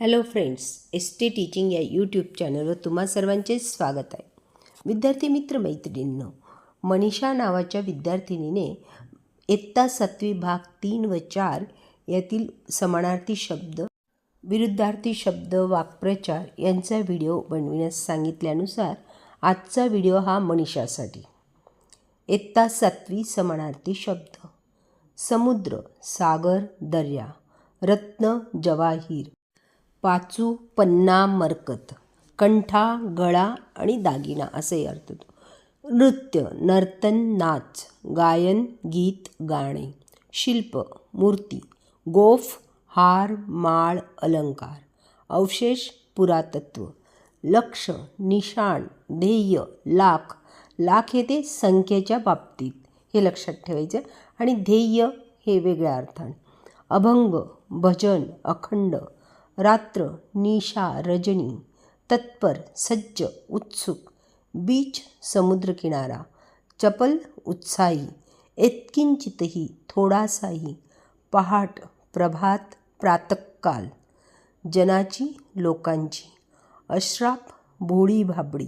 Hello friends S T teaching या YouTube चॅनलवर तुम्हा सर्वांचे स्वागत आहे. विद्यार्थी मित्र मैत्रिणींनो मनीषा नावाच्या विद्यार्थिनीने इयत्ता सातवी भाग तीन व चार यातील समानार्थी शब्द विरुद्धार्थी शब्द वाक्प्रचार यांचा व्हिडिओ बनविण्यास सांगितल्यानुसार आजचा व्हिडिओ हा मनीषासाठी. इयत्ता सातवी समानार्थी शब्द समुद्र सागर दर्या रत्न जवाहीर पाचू पन्ना मरकत कंठा गळा आणि दागिना असे अर्थ होतो. नृत्य नर्तन नाच गायन गीत गाणे शिल्प मूर्ती गोफ हार माळ अलंकार अवशेष पुरातत्व लक्ष निशाण ध्येय लाख लाख हे ते संख्येच्या बाबतीत हे लक्षात ठेवायचं आणि ध्येय हे वेगळ्या अर्थाने. अभंग भजन अखंड रात्र निशा रजनी तत्पर सज्ज उत्सुक बीच समुद्रकिनारा चपल उत्साही एतकिंचितही थोडासाही पहाट प्रभात प्रातकाल जनाची लोकांची अश्राप भोळी भाबडी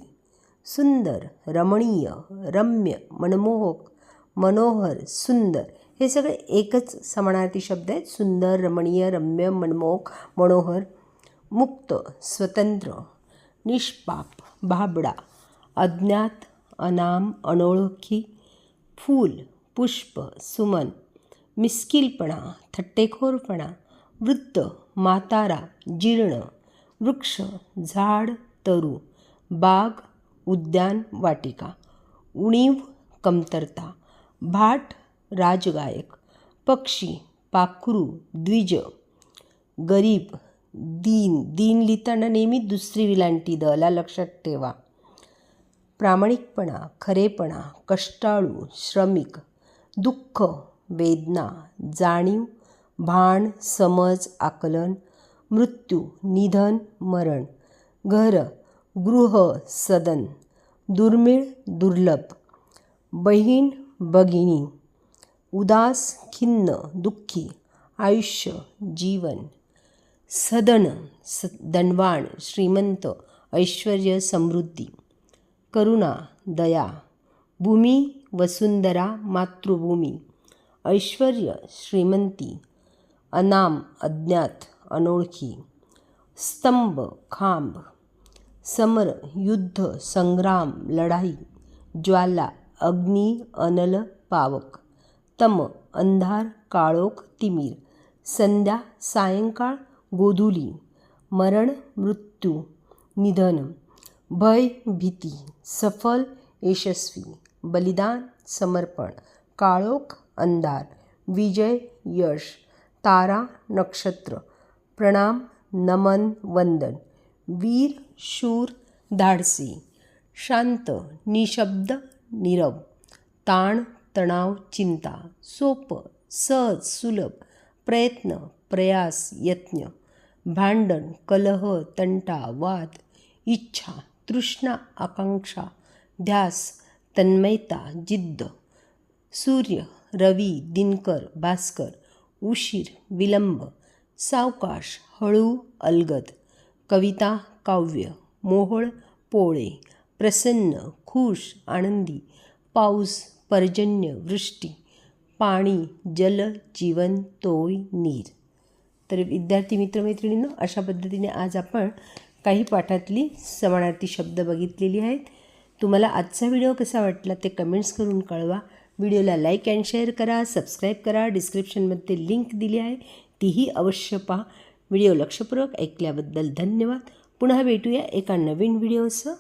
सुंदर रमणीय रम्य मनमोहक मनोहर सुंदर हे सगळे एकच समानार्थी शब्द आहेत. सुंदर रमणीय रम्य मनमोहक मनोहर मुक्त स्वतंत्र निष्पाप भाबडा अज्ञात अनाम अनोळखी फूल पुष्प सुमन मिस्किलपणा थट्टेखोरपणा वृत्त म्हातारा जीर्ण वृक्ष झाड तरू बाग उद्यान वाटिका उणीव कमतरता भाट राजगायक पक्षी पाखरू द्विज गरीब दीन दीन लिहिताना नेहमी दुसरी विलांटी दला लक्षात ठेवा. प्रामाणिकपणा खरेपणा कष्टाळू श्रमिक दुःख वेदना जाणीव भान समज आकलन मृत्यू निधन मरण घर गृह सदन दुर्मिळ दुर्लभ बहीण भगिनी उदास खिन्न दुःखी आयुष्य जीवन सदन स दणवाण श्रीमंत ऐश्वर समृद्धी करुणा दया भूमी वसुंधरा मातृभूमी ऐश्वर श्रीमंती अनाम अज्ञात अनोळखी स्तंभ खांब समर युद्ध संग्राम लढाई ज्वाला अग्नी अनल पावक तम, अंधार, काळोख, तिमीर, संध्या, सायंकाळ, गोधुली, मरण, मृत्यू, निधन, भय, भीती, सफल, यशस्वी, बलिदान, समर्पण, काळोख, अंधार, विजय, यश, तारा, नक्षत्र, प्रणाम, नमन, वंदन, वीर, शूर, धाडसी, शांत, निशब्द, नीरव, ताण तणाव चिंता सोपं सहज सुलभ प्रयत्न प्रयास यत्न भांडण कलह तंटा वाद इच्छा तृष्णा आकांक्षा ध्यास तन्मयता जिद्द सूर्य रवी दिनकर भास्कर उशीर विलंब सावकाश हळू अलगद कविता काव्य मोहळ पोळे प्रसन्न खुश आनंदी पाऊस पर्जन्य वृष्टी पाणी जल जीवन तोय नीर. तर विद्यार्थी मित्रमैत्रिणींनो अशा पद्धतीने आज आपण काही पाठातली समानार्थी शब्द बघितलेली आहेत. तुम्हाला आजचा व्हिडिओ कसा वाटला ते कमेंट्स करून कळवा. व्हिडिओला लाईक अँड शेअर करा सबस्क्राईब करा डिस्क्रिप्शनमध्ये लिंक दिली आहे तीही अवश्य पहा. व्हिडिओ लक्षपूर्वक ऐकल्याबद्दल धन्यवाद. पुन्हा भेटूया एका नवीन व्हिडिओसह